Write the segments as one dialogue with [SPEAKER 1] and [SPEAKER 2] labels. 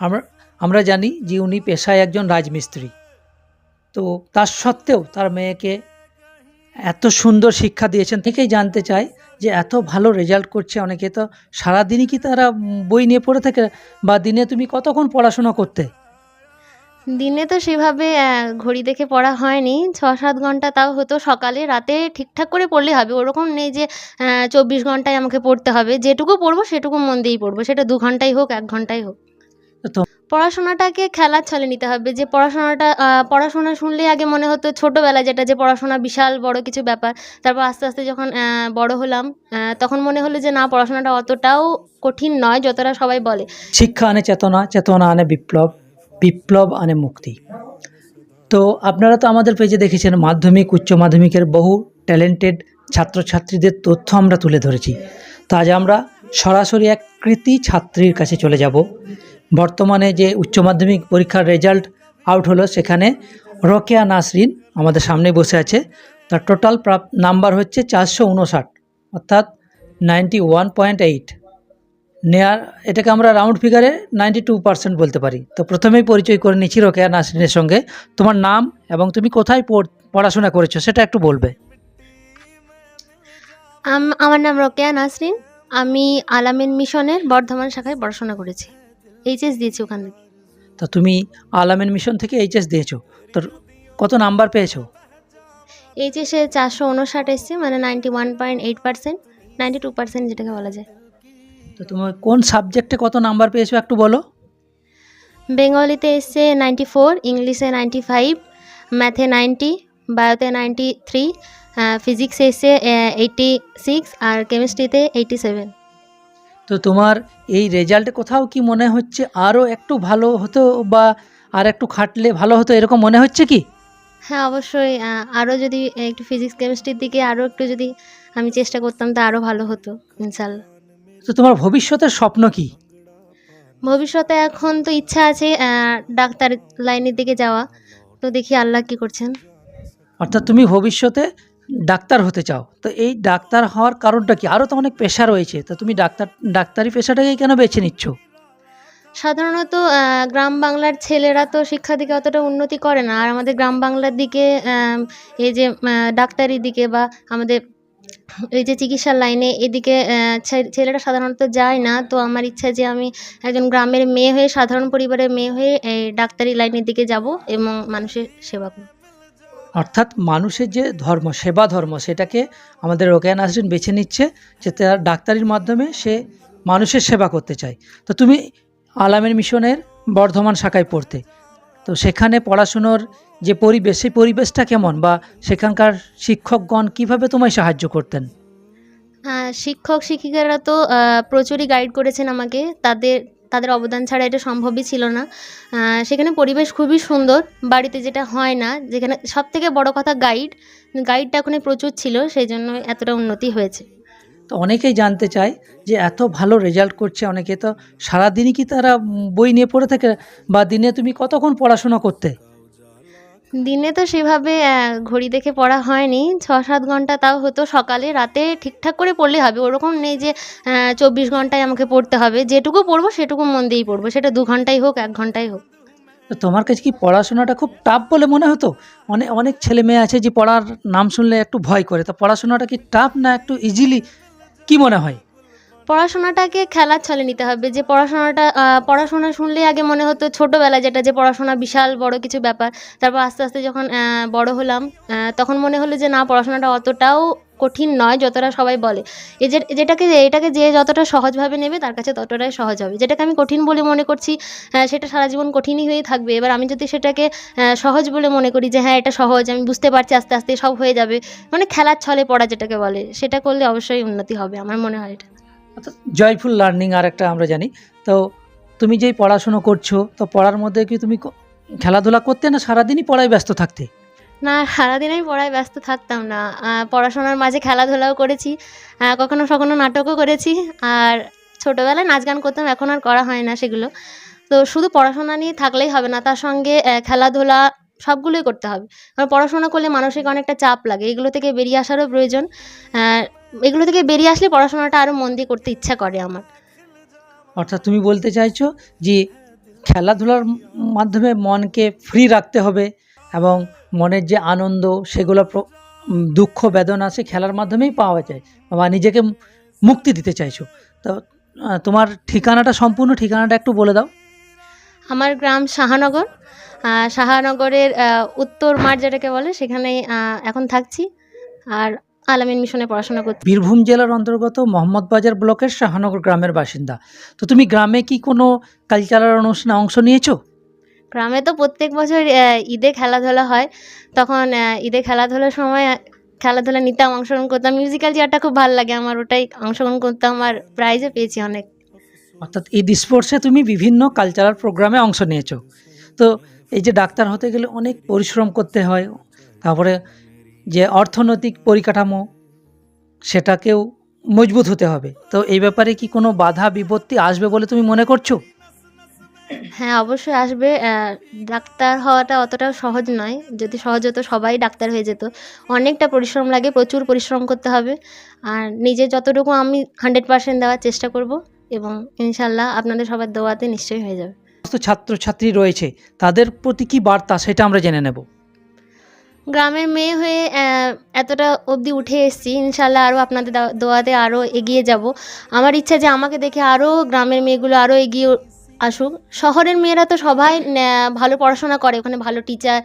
[SPEAKER 1] আমরা আমরা জানি যে উনি পেশায় একজন রাজমিস্ত্রি। তো তার সত্ত্বেও তার মেয়েকে এত সুন্দর শিক্ষা দিয়েছেন, থেকেই জানতে চাই যে এত ভালো রেজাল্ট করছে অনেকে। তো সারাদিনই কি তারা বই নিয়ে পড়ে থাকে? বা দিনে তুমি কতক্ষণ পড়াশোনা করতে?
[SPEAKER 2] দিনে তো সেভাবে ঘড়ি দেখে পড়া হয়নি। ছ সাত ঘণ্টা তাও হতো সকালে, রাতে ঠিকঠাক করে পড়লে হবে। ওরকম নেই যে চব্বিশ ঘন্টায় আমাকে পড়তে হবে। যেটুকু পড়ব সেটুকু মন দিয়েই পড়ব। সেটা দু ঘন্টাই হোক, এক ঘন্টাই হোক। পড়াশোনাটাকে খেলার ছলে নিতে হবে যে পড়াশোনাটা পড়াশোনা শুনলেই আগে মনে হতো ছোটোবেলায় যেটা যে পড়াশোনা বিশাল বড় কিছু ব্যাপার তারপর আস্তে আস্তে যখন বড় হলাম তখন মনে হলো যে না পড়াশোনাটা অতটাও কঠিন নয় যতটা সবাই বলে।
[SPEAKER 1] শিক্ষা আনে চেতনা চেতনা আনে বিপ্লব বিপ্লব আনে মুক্তি। তো আপনারা তো আমাদের পেজে দেখেছেন মাধ্যমিক উচ্চ মাধ্যমিকের বহু ট্যালেন্টেড ছাত্রছাত্রীদের তথ্য আমরা তুলে ধরেছি। তো আজ আমরা সরাসরি এক কৃতি ছাত্রীর কাছে চলে যাব। বর্তমানে যে উচ্চ মাধ্যমিক পরীক্ষার রেজাল্ট আউট হলো সেখানে রকেয়া নাসরিন আমাদের সামনে বসে আছে। তার টোটাল প্রাপ নাম্বার হচ্ছে চারশো উনষাট, অর্থাৎ নাইনটি ওয়ান পয়েন্ট এইট নেয়ার এটাকে আমরা রাউন্ড ফিগারে নাইনটি টু পার্সেন্ট বলতে পারি। তো প্রথমেই পরিচয় করে নিচ্ছি রোকেয়া নাসরিনের সঙ্গে। তোমার নাম এবং তুমি কোথায় পড়- পড়াশোনা করেছ সেটা একটু বলবে।
[SPEAKER 2] আম- আমার নাম রোকেয়া নাসরিন। আমি আলামিন মিশনের বর্ধমান শাখায় পড়াশোনা করেছি। এইচএস দিয়েছি ওখান। থেকে
[SPEAKER 1] তো তুমি আলামিন মিশন থেকে এইচএস দিয়েছ। তো কত নাম্বার পেয়েছ?
[SPEAKER 2] এইচএসে চারশো উনষাট এসছে মানে ninety one point eight percent ninety two percent যেটাকে বলা যায়।
[SPEAKER 1] তো তুমি কোন সাবজেক্টে কত নাম্বার পেয়েছ একটু বলো?
[SPEAKER 2] বেঙ্গলিতে এসছে নাইনটি ফোর ইংলিশে নাইনটি ফাইভ ম্যাথে নাইনটি বায়োতে নাইনটি থ্রি ফিজিক্সে এসছে এইটি সিক্স আর কেমিস্ট্রিতে এইটি সেভেন
[SPEAKER 1] তো তোমার এই রেজাল্টে কোথাও কি মনে হচ্ছে আরও একটু ভালো হতো বা আর একটু খাটলে ভালো হতো এরকম মনে হচ্ছে কি?
[SPEAKER 2] হ্যাঁ অবশ্যই আরও যদি একটু ফিজিক্স কেমিস্ট্রির দিকে আরও একটু যদি আমি চেষ্টা করতাম তা আরও ভালো হতো ইনশাল্লাহ।
[SPEAKER 1] তো তোমার ভবিষ্যতের স্বপ্ন কি?
[SPEAKER 2] ভবিষ্যতে এখন তো ইচ্ছা আছে ডাক্তার লাইনের দিকে যাওয়া। তো দেখি আল্লাহ কি করছেন।
[SPEAKER 1] অর্থাৎ তুমি ভবিষ্যতে ডাক্তার হতে চাও তো এই ডাক্তার হওয়ার কারণটা কি? আরও তো অনেক পেশা রয়েছে তো তুমি ডাক্তার ডাক্তারি পেশাটাকেই কেন বেছে নিচ্ছ?
[SPEAKER 2] সাধারণত গ্রাম বাংলার ছেলেরা তো শিক্ষা দিকে অতটা উন্নতি করে না আর আমাদের গ্রাম বাংলার দিকে এই যে আহ, ডাক্তারির দিকে বা আমাদের এই যে চিকিৎসার লাইনে এদিকে ছেলেরা সাধারণত যায় না তো আমার ইচ্ছা যে আমি একজন গ্রামের মেয়ে হয়ে সাধারণ পরিবারের মেয়ে হয়ে এই ডাক্তারি লাইনের দিকে যাব এবং মানুষের সেবা করব।
[SPEAKER 1] অর্থাৎ মানুষের যে ধর্ম, সেবা ধর্ম, সেটাকে আমাদের রোকেয়া নাসরিন বেছে নিচ্ছে যে তার ডাক্তারির মাধ্যমে সে মানুষের সেবা করতে চায়। তো তুমি আলামের মিশনের বর্ধমান শাখায় পড়তে, তো সেখানে পড়াশুনোর যে পরিবেশ, সেই পরিবেশটা কেমন বা সেখানকার শিক্ষকগণ কীভাবে তোমায় সাহায্য করতেন?
[SPEAKER 2] শিক্ষক শিক্ষিকারা তো প্রচুরই গাইড করেছেন আমাকে। তাদের তাদের অবদান ছাড়া এটা সম্ভবই ছিল না। সেখানে পরিবেশ খুবই সুন্দর। বাড়িতে যেটা হয় না, যেখানে সব থেকে বড়ো কথা গাইড গাইডটা ওখানে প্রচুর ছিল সেই জন্য এতটা উন্নতি হয়েছে।
[SPEAKER 1] তো অনেকেই জানতে চায় যে এত ভালো রেজাল্ট করছে অনেকে। তো সারাদিনই কি তারা বই নিয়ে পড়ে থাকে? বা দিনে তুমি কতক্ষণ পড়াশোনা করতে?
[SPEAKER 2] দিনে তো সেভাবে ঘড়ি দেখে পড়া হয়নি। ছ সাত ঘণ্টা তাও হতো। সকালে, রাতে ঠিকঠাক করে পড়লে হবে। ওরকম নেই যে চব্বিশ ঘন্টায় আমাকে পড়তে হবে। যেটুকু পড়ব, সেটুকু মন দিয়েই পড়ব। সেটা দু ঘন্টাই হোক, এক ঘন্টাই হোক।
[SPEAKER 1] তোমার কাছে কি পড়াশোনাটা খুব টাফ বলে মনে হতো? অনেক অনেক ছেলে মেয়ে আছে যে পড়ার নাম শুনলে একটু ভয় করে। তো পড়াশোনাটা কি টাফ না একটু ইজিলি কি মনে হয়?
[SPEAKER 2] পড়াশোনাটাকে খেলার ছলে নিতে হবে। যে পড়াশোনাটা পড়াশোনা শুনলেই আগে মনে হতো ছোটোবেলায় যেটা যে পড়াশোনা বিশাল বড় কিছু ব্যাপার। তারপর আস্তে আস্তে যখন বড় হলাম তখন মনে হলো যে না, পড়াশোনাটা অতটাও কঠিন নয় যতটা সবাই বলে। যে, যেটাকে, এটাকে যে যতটা সহজভাবে নেবে, তার কাছে ততটাই সহজ হবে। যেটাকে আমি কঠিন বলে মনে করছি সেটা সারা জীবন কঠিনই হয়ে থাকবে। এবার আমি যদি সেটাকে সহজ বলে মনে করি যে হ্যাঁ এটা সহজ, আমি বুঝতে পারছি, আস্তে আস্তে সব হয়ে যাবে। মানে খেলার ছলে পড়া যেটাকে বলে, সেটা করলে অবশ্যই উন্নতি হবে, আমার মনে হয় এটা।
[SPEAKER 1] জয়ফুল লার্নিং আর একটা আমরা জানি। তো তুমি যেই পড়াশুনো করছ, তো পড়ার মধ্যে কি তুমি খেলাধুলা করতে না সারাদিনই পড়ায় ব্যস্ত থাকতে?
[SPEAKER 2] না, সারাদিন আমি পড়ায় ব্যস্ত থাকতাম না। পড়াশোনার মাঝে খেলাধুলাও করেছি কখনো কখনো নাটকও করেছি, আর ছোটোবেলায় নাচ গান করতাম, এখন আর করা হয় না সেগুলো। তো শুধু পড়াশোনা নিয়ে থাকলেই হবে না, তার সঙ্গে খেলাধুলা সবগুলোই করতে হবে। কারণ পড়াশোনা করলে মানসিক অনেকটা চাপ লাগে, এগুলো থেকে বেরিয়ে আসারও প্রয়োজন। এগুলো থেকে বেরিয়ে আসলে পড়াশোনাটা আরও মন দিয়ে করতে ইচ্ছা করে আমার।
[SPEAKER 1] অর্থাৎ তুমি বলতে চাইছো যে খেলাধুলার মাধ্যমে মনকে ফ্রি রাখতে হবে এবং মনের যে আনন্দ সেগুলো দুঃখ বেদনা সে খেলার মাধ্যমেই পাওয়া যায় বা নিজেকে মুক্তি দিতে চাইছো। তো তোমার ঠিকানাটা সম্পূর্ণ ঠিকানাটা একটু বলে দাও।
[SPEAKER 2] আমার গ্রাম সাহানগর আহ, সাহানগরের উত্তর মাঠ যেটাকে বলে সেখানে এখন থাকছি। আর আলামিন মিশনে পড়াশোনা করছি
[SPEAKER 1] বীরভূম জেলার অন্তর্গত মোহাম্মদবাজার ব্লকের শাহানগর গ্রামের বাসিন্দা। তো তুমি গ্রামে কি কোনো কালচারাল অনুষ্ঠানে অংশ নিয়েছো?
[SPEAKER 2] গ্রামে তো প্রত্যেক বছর ঈদে খেলাধুলা হয়। তখন ঈদে খেলাধুলার সময় খেলাধুলা নিতাম অংশগ্রহণ করতাম। মিউজিক্যাল চেয়ারটা খুব ভালো লাগে আমার ওটাই অংশগ্রহণ করতাম আর প্রাইজও পেয়েছি অনেক।
[SPEAKER 1] অর্থাৎ ঈদ স্পোর্টসে তুমি বিভিন্ন কালচারাল প্রোগ্রামে অংশ নিয়েছো। তো এই যে ডাক্তার হতে গেলে অনেক পরিশ্রম করতে হয় তারপরে যে অর্থনৈতিক পরিকাঠামো সেটাকেও মজবুত হতে হবে। তো এই ব্যাপারে কি কোনো বাধা বিপত্তি আসবে বলে তুমি মনে করছ?
[SPEAKER 2] হ্যাঁ অবশ্যই আসবে। ডাক্তার হওয়াটা অতটা সহজ নয়। যদি সহজ হতো সবাই ডাক্তার হয়ে যেত। অনেকটা পরিশ্রম লাগে প্রচুর পরিশ্রম করতে হবে। আর নিজে যতটুকু আমি হান্ড্রেড পার্সেন্ট দেওয়ার চেষ্টা করব এবং ইনশাল্লাহ আপনাদের সবার দোয়াতে নিশ্চয়ই হয়ে যাবে।
[SPEAKER 1] সমস্ত ছাত্রছাত্রী রয়েছে তাদের প্রতি কি বার্তা সেটা আমরা জেনে নেব।
[SPEAKER 2] গ্রামের মেয়ে হয়ে এতটা অবধি উঠে এসেছি। ইনশাল্লাহ আরও আপনাদের দোয়াতে আরও এগিয়ে যাব। আমার ইচ্ছা যে আমাকে দেখে আরও গ্রামের মেয়েগুলো আরও এগিয়ে আসুক। শহরের মেয়েরা তো সবাই ভালো পড়াশোনা করে ওখানে ভালো টিচার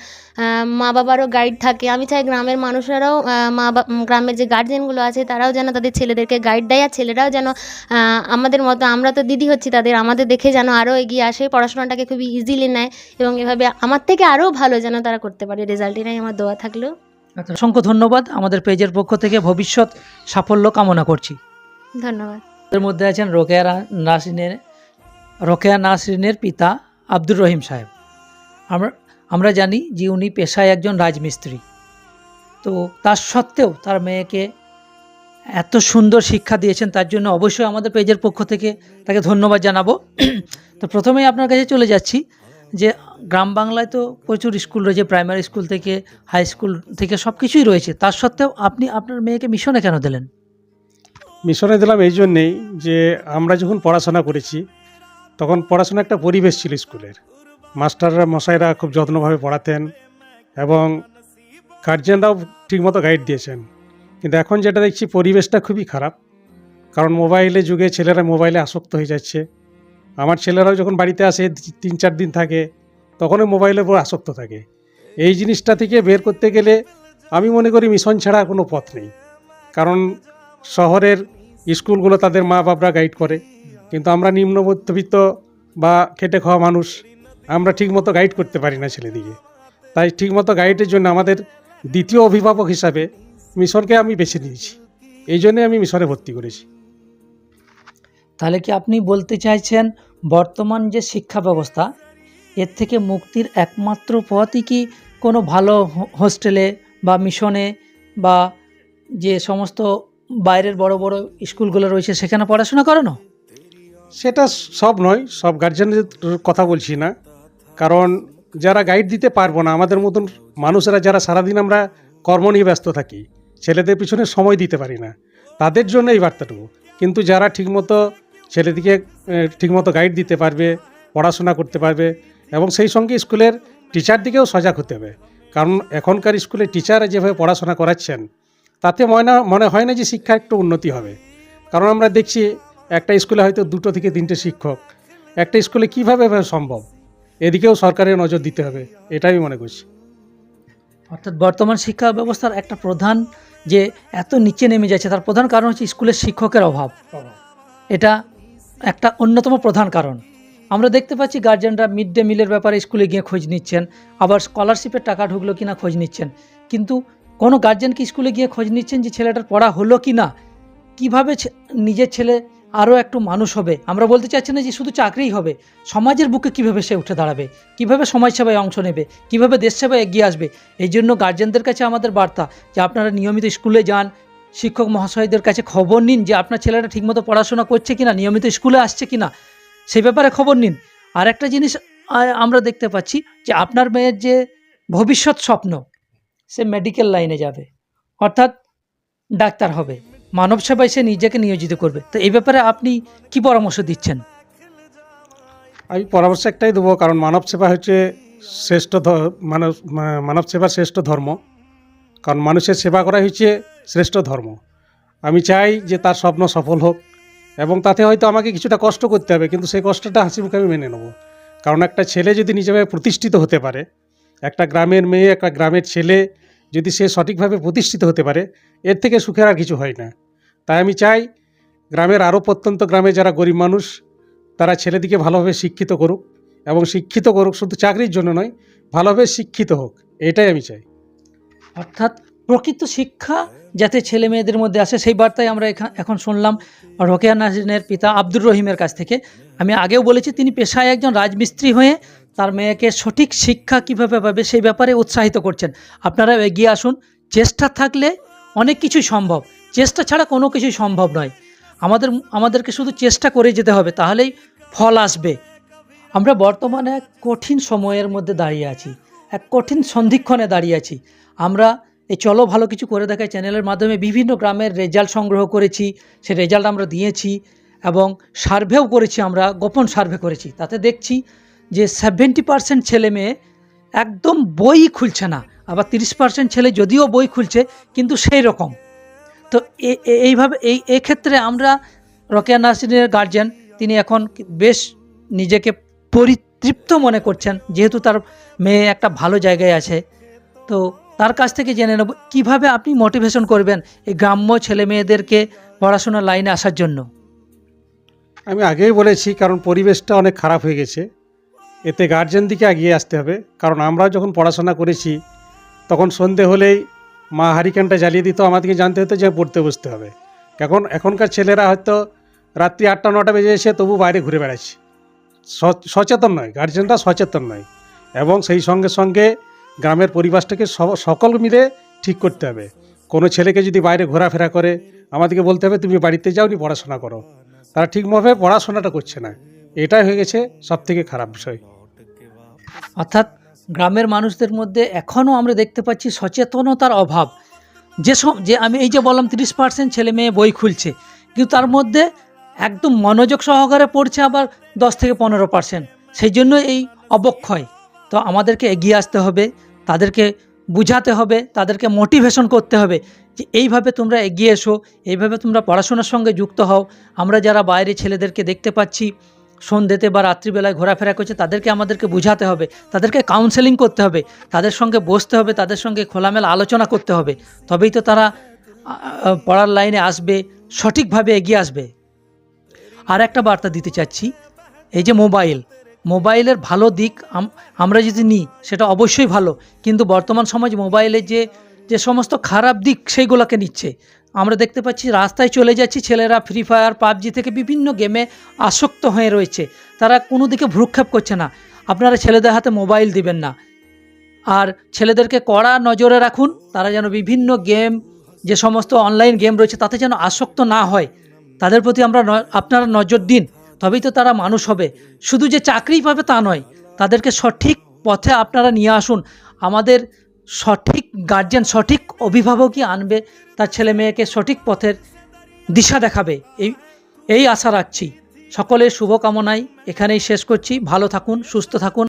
[SPEAKER 2] মা বাবারও গাইড থাকে। আমি চাই গ্রামের মানুষেরাও মা গ্রামের যে গার্জেনগুলো আছে তারাও যেন তাদের ছেলেদেরকে গাইড দেয় আর ছেলেরাও যেন আমাদের মতো আমরা তো দিদি হচ্ছি তাদের আমাদের দেখে যেন আরও এগিয়ে আসে পড়াশোনাটাকে খুবই ইজিলি নেয় এবং এভাবে আমার থেকে আরও ভালো যেন তারা করতে পারে। রেজাল্ট এটাই আমার দোয়া থাকলেও
[SPEAKER 1] আচ্ছা, অসংখ্য ধন্যবাদ। আমাদের পেজের পক্ষ থেকে ভবিষ্যৎ সাফল্য কামনা করছি।
[SPEAKER 2] ধন্যবাদ।
[SPEAKER 1] এর মধ্যে আছেন রোকেয়া রা- নাসরিনের রোকেয়া নাসরিনের পিতা আব্দুর রহিম সাহেব। আমরা আমরা জানি যে উনি পেশায় একজন রাজমিস্ত্রি। তো তার সত্ত্বেও তার মেয়েকে এত সুন্দর শিক্ষা দিয়েছেন, তার জন্য অবশ্যই আমাদের পেজের পক্ষ থেকে তাকে ধন্যবাদ জানাব। তো প্রথমেই আপনার কাছে চলে যাচ্ছি যে গ্রাম বাংলায় তো প্রচুর স্কুল রয়েছে, প্রাইমারি স্কুল থেকে, হাই স্কুল থেকে সব কিছুই রয়েছে। তার সত্ত্বেও আপনি আপনার মেয়েকে মিশনে কেন দিলেন?
[SPEAKER 3] মিশনে দিলাম এই জন্যেই যে আমরা যখন পড়াশোনা করেছি তখন পড়াশোনা একটা পরিবেশ ছিল স্কুলের। মাস্টাররা, মশাইরা খুব যত্নভাবে পড়াতেন এবং গার্জেনরাও ঠিকমতো গাইড দিয়েছেন। কিন্তু এখন যেটা দেখছি পরিবেশটা খুবই খারাপ। কারণ মোবাইলে যুগে ছেলেরা মোবাইলে আসক্ত হয়ে যাচ্ছে। আমার ছেলেরাও যখন বাড়িতে আসে তিন চার দিন থাকে তখনই মোবাইলের উপর আসক্ত থাকে। এই জিনিসটা থেকে বের করতে গেলে আমি মনে করি মিশন ছাড়া কোনো পথ নেই। কারণ শহরের স্কুলগুলো তাদের মা বাবরা গাইড করে। কিন্তু আমরা নিম্ন মধ্যবিত্ত বা খেটে খাওয়া মানুষ, আমরা ঠিকমতো গাইড করতে পারি না ছেলেদিকে তাই ঠিকমতো গাইডের জন্য আমাদের দ্বিতীয় অভিভাবক হিসাবে মিশনকে আমি বেছে নিয়েছি। এই জন্যে আমি মিশনে ভর্তি করেছি।
[SPEAKER 1] তাহলে কি আপনি বলতে চাইছেন বর্তমান যে শিক্ষা ব্যবস্থা, এর থেকে মুক্তির একমাত্র পথই কি কোনো ভালো হোস্টেলে বা মিশনে বা যে সমস্ত বাইরের বড় বড় স্কুলগুলো রয়েছে সেখানে পড়াশোনা করানো?
[SPEAKER 3] সেটা সব নয়, সব গার্জেনদের কথা বলছি না। কারণ যারা গাইড দিতে পারব না, আমাদের মতন মানুষেরা যারা সারাদিন আমরা কর্ম নিয়ে ব্যস্ত থাকি, ছেলেদের পিছনে সময় দিতে পারি না। তাদের জন্য এই বার্তাটুকু। কিন্তু যারা ঠিকমতো ছেলেদিকে ঠিকমতো গাইড দিতে পারবে, পড়াশোনা করতে পারবে এবং সেই সঙ্গে স্কুলের টিচারদিকেও সজাগ হতে হবে। কারণ এখনকার স্কুলে টিচাররা যেভাবে পড়াশোনা করাচ্ছেন, তাতে মনে মনে হয় না যে শিক্ষা একটু উন্নতি হবে। কারণ আমরা দেখছি একটা স্কুলে হয়তো দুটো থেকে তিনটে শিক্ষক। একটা স্কুলে কীভাবে সম্ভব? এদিকেও সরকারের নজর দিতে হবে, এটাই আমি মনে করছি।
[SPEAKER 1] অর্থাৎ বর্তমান শিক্ষা ব্যবস্থার একটা প্রধান যে এত নিচে নেমে যাচ্ছে, তার প্রধান কারণ হচ্ছে স্কুলের শিক্ষকের অভাব। এটা একটা অন্যতম প্রধান কারণ। আমরা দেখতে পাচ্ছি গার্জেনরা মিড ডে মিলের ব্যাপারে স্কুলে গিয়ে খোঁজ নিচ্ছেন, আবার স্কলারশিপের টাকা ঢুকলো কি না খোঁজ নিচ্ছেন। কিন্তু কোনো গার্জেন কি স্কুলে গিয়ে খোঁজ নিচ্ছেন যে ছেলেটার পড়া হলো কি না কীভাবে নিজের ছেলে আরও একটু মানুষ হবে। আমরা বলতে চাচ্ছি না যে শুধু চাকরিই হবে। সমাজের বুকে কীভাবে সে উঠে দাঁড়াবে? কীভাবে সমাজ সেবায় অংশ নেবে? কীভাবে দেশ সেবায় এগিয়ে আসবে? এই জন্য গার্জেনদের কাছে আমাদের বার্তা যে আপনারা নিয়মিত স্কুলে যান। শিক্ষক মহাশয়দের কাছে খবর নিন যে আপনার ছেলেটা ঠিকমতো পড়াশোনা করছে কিনা, নিয়মিত স্কুলে আসছে কিনা, সে ব্যাপারে খবর নিন। আর একটা জিনিস আমরা দেখতে পাচ্ছি যে আপনার মেয়ের যে ভবিষ্যৎ স্বপ্ন, সে মেডিকেল লাইনে যাবে। অর্থাৎ ডাক্তার হবে। মানব সেবায় সে নিজেকে নিয়োজিত করবে। তো এই ব্যাপারে আপনি কি পরামর্শ দিচ্ছেন?
[SPEAKER 3] আমি পরামর্শ একটাই দেবো, কারণ মানব সেবা হচ্ছে শ্রেষ্ঠ মানব মানব সেবার শ্রেষ্ঠ ধর্ম। কারণ মানুষের সেবা করা হচ্ছে শ্রেষ্ঠ ধর্ম। আমি চাই যে তার স্বপ্ন সফল হোক, এবং তাতে হয়তো আমাকে কিছুটা কষ্ট করতে হবে, কিন্তু সেই কষ্টটা হাসি মুখে আমি মেনে নেব। কারণ একটা ছেলে যদি নিজেভাবে প্রতিষ্ঠিত হতে পারে, একটা গ্রামের মেয়ে, একটা গ্রামের ছেলে যদি সে সঠিকভাবে প্রতিষ্ঠিত হতে পারে, এর থেকে সুখের আর কিছু হয় না। তাই আমি চাই, গ্রামের আরও প্রত্যন্ত গ্রামে যারা গরিব মানুষ, তারা ছেলেদিকে ভালোভাবে শিক্ষিত করুক এবং শিক্ষিত করুক, শুধু চাকরির জন্য নয়, ভালোভাবে শিক্ষিত হোক, এটাই আমি চাই।
[SPEAKER 1] অর্থাৎ প্রকৃত শিক্ষা যাতে ছেলে মেয়েদের মধ্যে আসে, সেই বার্তায় আমরা এখা- এখন শুনলাম রোকেয়া নাজরিনের পিতা আব্দুর রহিমের কাছ থেকে। আমি আগেও বলেছি, তিনি পেশায় একজন রাজমিস্ত্রি হয়ে তার মেয়েকে সঠিক শিক্ষা কীভাবে পাবে সেই ব্যাপারে উৎসাহিত করছেন। আপনারা এগিয়ে আসুন। চেষ্টা থাকলে অনেক কিছুই সম্ভব। চেষ্টা ছাড়া কোনো কিছুই সম্ভব নয়। আমাদের, আমাদেরকে শুধু চেষ্টা করে যেতে হবে, তাহলেই ফল আসবে। আমরা বর্তমানে এক কঠিন সময়ের মধ্যে দাঁড়িয়ে আছি। এক কঠিন সন্ধিক্ষণে দাঁড়িয়ে আছি। আমরা এই চলো ভালো কিছু করে দেখায় চ্যানেলের মাধ্যমে বিভিন্ন গ্রামের রেজাল্ট সংগ্রহ করেছি, সে রেজাল্ট আমরা দিয়েছি এবং সার্ভেও করেছি আমরা, গোপন সার্ভে করেছি। তাতে দেখছি যে সেভেন্টি পার্সেন্ট ছেলে মেয়ে একদম বই খুলছে না। আবার তিরিশ পার্সেন্ট ছেলে যদিও বই খুলছে, কিন্তু সেই রকম। তো এইভাবে এই এক্ষেত্রে আমরা রকেয়া নাসরিনের গার্জেন তিনি এখন বেশ নিজেকে পরিতৃপ্ত মনে করছেন, যেহেতু তার মেয়ে একটা ভালো জায়গায় আছে। তো তার কাছ থেকে জেনে নেব, কীভাবে আপনি মোটিভেশন করবেন এই গ্রাম্য ছেলে মেয়েদেরকে পড়াশোনার লাইনে আসার জন্য?
[SPEAKER 3] আমি আগেই বলেছি, কারণ পরিবেশটা অনেক খারাপ হয়ে গেছে। এতে গার্জেন দিকে এগিয়ে আসতে হবে। কারণ আমরা যখন পড়াশোনা করেছি, তখন সন্ধে হলেই মা হারিকেনটা জ্বালিয়ে দিত, আমাদেরকে জানতে হতো যে পড়তে বসতে হবে। এখন, এখনকার ছেলেরা হয়তো রাত্রি আটটা, নটা বেজে এসে তবু বাইরে ঘুরে বেড়াচ্ছে। সচেতন নয় গার্জেনরা সচেতন নয়। এবং সেই সঙ্গে সঙ্গে গ্রামের পরিবেশটাকে সকল মিলে ঠিক করতে হবে। কোনো ছেলেকে যদি বাইরে ঘোরাফেরা করে, আমাদেরকে বলতে হবে, তুমি বাড়িতে যাও নি, পড়াশোনা করো। তারা ঠিকভাবে পড়াশোনাটা করছে না। এটাই হয়ে গেছে সব থেকে খারাপ বিষয়।
[SPEAKER 1] অর্থাৎ গ্রামের মানুষদের মধ্যে এখনও আমরা দেখতে পাচ্ছি সচেতনতার অভাব। যে যে আমি এই যে বললাম তিরিশ পার্সেন্ট ছেলে মেয়ে বই খুলছে, কিন্তু তার মধ্যে একদম মনোযোগ সহকারে পড়ছে আবার দশ থেকে পনেরো পার্সেন্ট সেই জন্য এই অবক্ষয়। তো আমাদেরকে এগিয়ে আসতে হবে, তাদেরকে বুঝাতে হবে, তাদেরকে মোটিভেশন করতে হবে যে এইভাবে তোমরা এগিয়ে এসো, এইভাবে তোমরা পড়াশোনার সঙ্গে যুক্ত হও। আমরা যারা বাইরে ছেলেদেরকে দেখতে পাচ্ছি সন্ধ্যেতে বা রাত্রিবেলায় ঘোরাফেরা করছে, তাদেরকে আমাদেরকে বুঝাতে হবে, তাদেরকে কাউন্সেলিং করতে হবে, তাদের সঙ্গে বসতে হবে, তাদের সঙ্গে খোলামেলা আলোচনা করতে হবে। তবেই তো তারা পড়ার লাইনে আসবে, সঠিকভাবে এগিয়ে আসবে। আর একটা বার্তা দিতে চাচ্ছি, এই যে মোবাইল, মোবাইলের ভালো দিক আম- আমরা যদি নিই, সেটা অবশ্যই ভালো। কিন্তু বর্তমান সমাজ মোবাইলে যে যে সমস্ত খারাপ দিক সেইগুলোকে নিচ্ছে। আমরা দেখতে পাচ্ছি রাস্তায় চলে যাচ্ছি ছেলেরা ফ্রি ফায়ার পাবজি থেকে বিভিন্ন গেমে আসক্ত হয়ে রয়েছে। তারা কোনো দিকে ভ্রুক্ষেপ করছে না। আপনারা ছেলেদের হাতে মোবাইল দিবেন না। আর ছেলেদেরকে কড়া নজরে রাখুন। তারা যেন বিভিন্ন গেম, যে সমস্ত অনলাইন গেম রয়েছে, তাতে যেন আসক্ত না হয়। তাদের প্রতি আমরা আপনারা নজর দিন। তবেই তো তারা মানুষ হবে। শুধু যে চাকরি পাবে তা নয়, তাদেরকে সঠিক পথে আপনারা নিয়ে আসুন। আমাদের সঠিক গার্জিয়ান সঠিক অভিভাবকই আনবে, তার ছেলে মেয়েকে সঠিক পথের দিশা দেখাবে। এই এই আশা রাখছি। সকলের শুভকামনায় এখানেই শেষ করছি। ভালো থাকুন, সুস্থ থাকুন।